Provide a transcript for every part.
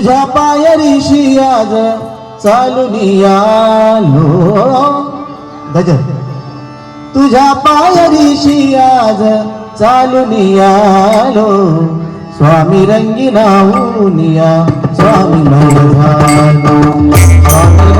तुझ्या पायरीशी आज चालून आलो. गजर. तुझ्या पायरीशी आज चालून आलो. स्वामी रंगी नाऊनिया स्वामी मय स्वामी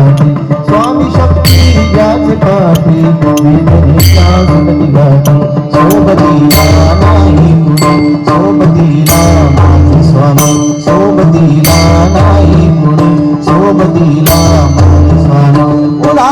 पापी गोविंदने साधन दिगाती सोबती नानाई पुणे सोबती नानाई स्वामी। सोबती नानाई पुणे सोबती नानाई स्वामी। ओला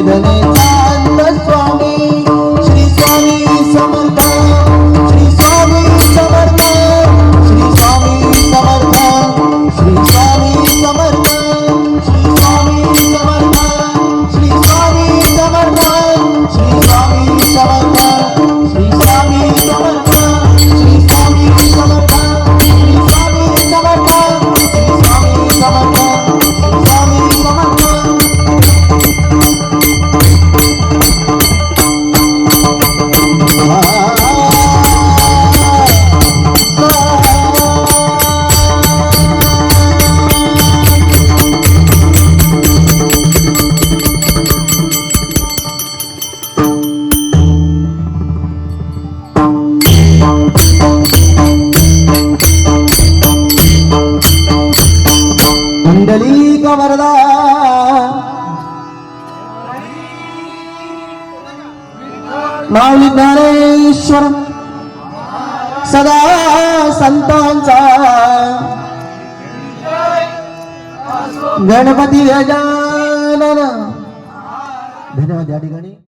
Hallelujah. माऊली ज्ञानेश्वर सदा संतांचा. गणपती गजानन. धन्यवाद या ठिकाणी.